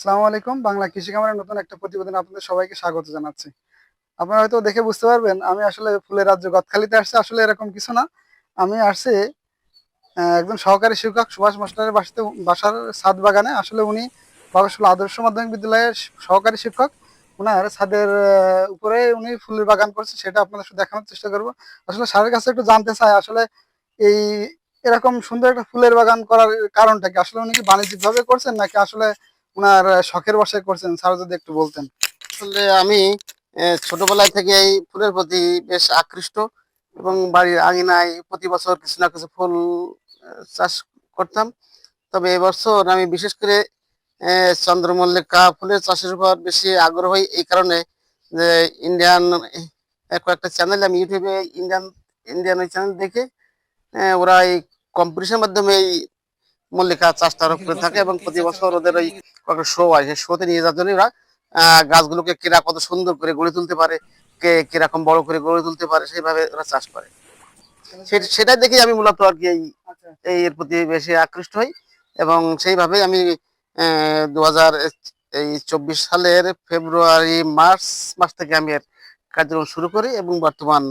আসসালামু আলাইকুম। বাংলা কৃষি খামারের নতুন একটা প্রতিবেদন আপনাদের সবাইকে স্বাগত জানাচ্ছি। আপনারা হয়তো দেখে বুঝতে পারবেন, আমি আসলে ফুলের রাজ্য গদখালিতে আসছি, আসলে এরকম কিছু না। আমি আসছি একজন সহকারী শিক্ষক, সুভাষ মাস্টারের বাসাতে, বাসার ছাদ বাগানে। আসলে উনি বাবাসুল আদর্শ মাধ্যমিক বিদ্যালয়ের সহকারী শিক্ষক। ওনার ছাদের উপরে উনি ফুলের বাগান করছে, সেটা আপনাদের দেখানোর চেষ্টা করব। আসলে স্যারের কাছে একটু জানতে চাই, আসলে এই এরকম সুন্দর একটা ফুলের বাগান করার কারণটা কি? আসলে উনি কি বাণিজ্যিক ভাবে করছেন, নাকি আসলে ওনার শখের বসে করছেন। স্যার যদি একটু বলতেন। আসলে আমি ছোটবেলায় থেকে এই ফুলের প্রতি বেশ আকৃষ্ট এবং বাড়ির আঙিনায় প্রতি বছর কিছু না কিছু ফুল চাষ করতাম। তবে এবছর আমি বিশেষ করে চন্দ্রমল্লিকা ফুলের চাষের উপর বেশি আগ্রহী। এই কারণে যে ইন্ডিয়ান কয়েকটা চ্যানেল আমি ইউটিউবে ইন্ডিয়ান ইন্ডিয়ান ওই চ্যানেল দেখে ওরা এই কম্পিটিশনের মাধ্যমে এই মল্লিকা চাষটা করে থাকে এবং প্রতি বছর ওদের ওই কয়েকটা শো হয়। সেই শোতে নিয়ে যাওয়ার জন্য ওরা গাছগুলোকে কেরা কত সুন্দর করে গড়ে তুলতে পারে কে কীরকম বড় করে গড়ে তুলতে পারে সেইভাবে ওরা চাষ করে। সেটা দেখে আমি মূলত আর কি এই আচ্ছা। এই এর প্রতি বেশি আকৃষ্ট হই এবং সেইভাবে আমি দু হাজার এই চব্বিশ সালের ফেব্রুয়ারি মার্চ মাস থেকে আমি এর কার্যক্রম শুরু করি এবং বর্তমান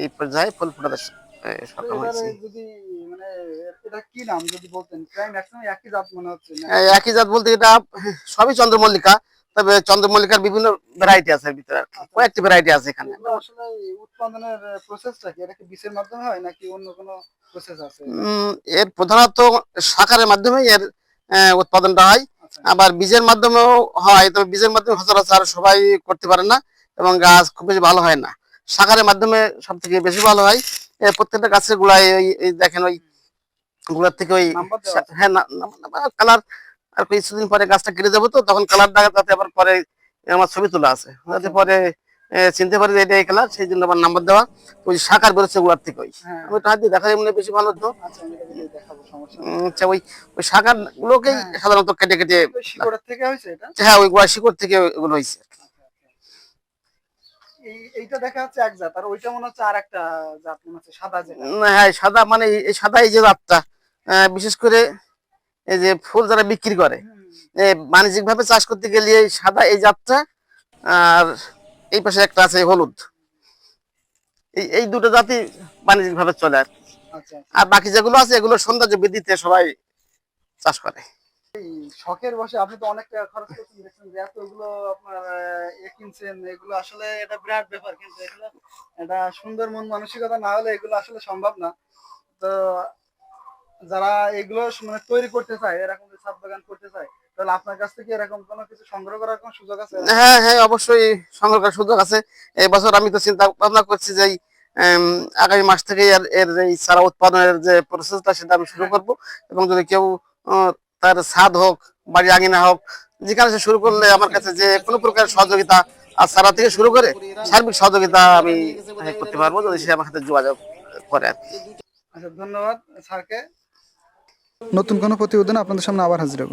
এই পর্যায়ে ফল ফোটাতে স- আহ, সক্ষম এবারে হয়েছি। মানে ম্যাক্সিমাম একই জাত মনে হচ্ছে একই জাত বলতে এটা সবই চন্দ্রমল্লিকা তবে চন্দ্রমল্লিকার বিভিন্ন ভ্যারাইটি আছে ভিতরে কয়েকটি ভ্যারাইটি আছে এখানে। আসলে উৎপাদনের প্রসেসটা কি? এটা কি বীজের মাধ্যমে হয় নাকি অন্য কোনো প্রসেস আছে? এর প্রধানত সাকারের মাধ্যমে এর উৎপাদনটা হয়। আচ্ছা। আবার বীজের মাধ্যমেও হয় তবে বীজের মাধ্যমে সচরাচর সবাই করতে পারে না এবং গাছ খুব বেশি ভালো হয় না। সাকারের মাধ্যমে সব থেকে বেশি ভালো হয় প্রত্যেকটা গাছের গোড়ায় ওই দেখেন ওই গোড়ার থেকে ওই হ্যাঁ কালার আর কিছুদিন পরে গাছটা কেটে যাব তো তখন কালারটা তাতে আবার পরে আমার ছবি তোলা আছে। যাতে পরে চিনতে পারি যে এটা এই কালার সেই জন্য আমার নাম্বার দেওয়া। ওই শাখার বেরোচ্ছে গোড়ার থেকে ওই। হ্যাঁ। আমি হাত দিয়ে দেখা যায় মনে হয় বেশি ভালো হতো আচ্ছা আচ্ছা ওই ওই শাখার গুলোকেই হ্যাঁ। সাধারণত কেটে কেটে হ্যাঁ ওই গোড়া শিকড় থেকে ওগুলো হয়েছে। এইটা দেখা যাচ্ছে এক জাত আর ওইটা মনে হচ্ছে আর একটা জাত মনে হচ্ছে সাদা যেটা হ্যাঁ সাদা মানে এই- সাদা এই যে জাতটা বিশেষ করে এই যে ফুল যারা বিক্রি করে বাণিজ্যিক ভাবে চাষ করতে গেলে এই সাদা এই জাতটা আর এই পাশে একটা আছে হলুদ। এই এই দুটো জাতি বাণিজ্যিক ভাবে চলে আর আচ্ছা আর বাকি যেগুলো আছে এগুলো সৌন্দর্য বৃদ্ধিতে সবাই চাষ করে। শখের বসে আপনি তো অনেক টাকা খরচ করছেন, দেখছেন যে এতগুলো আপনার এ কিনছেন, এগুলো আসলে এটা বিরাট ব্যাপার, কিন্তু এগুলো, এটা সুন্দর মন মানসিকতা না হলে এগুলো আসলে সম্ভব না। তো যারা এগুলো মানে তৈরি করতে চায়, এরকম যে ছাদ বাগান করতে চায়, তাহলে আপনার কাছ থেকে এরকম কোনো কিছু সংগ্রহ করার কোনো সুযোগ আছে? হ্যাঁ হ্যাঁ অবশ্যই সংগ্রহ করার সুযোগ আছে। এই বছর আমি তো চিন্তা ভাবনা করছি যে আগামী মাস থেকে এর এর এই চারা উৎপাদনের যে প্রসেসটা সেটা আমি শুরু করব। এবং যদি কেউ তার ছাদ হোক বাড়ি আঙিনা হোক যেখানে সে শুরু করলে আমার কাছে যে কোনো প্রকার সহযোগিতা আর সারা থেকে শুরু করে সার্বিক সহযোগিতা আমি করতে পারব যদি সে আমার সাথে যোগাযোগ করে আর কি। আচ্ছা ধন্যবাদ স্যারকে নতুন কোনো প্রতিবেদন আপনাদের সামনে আবার হাজির হব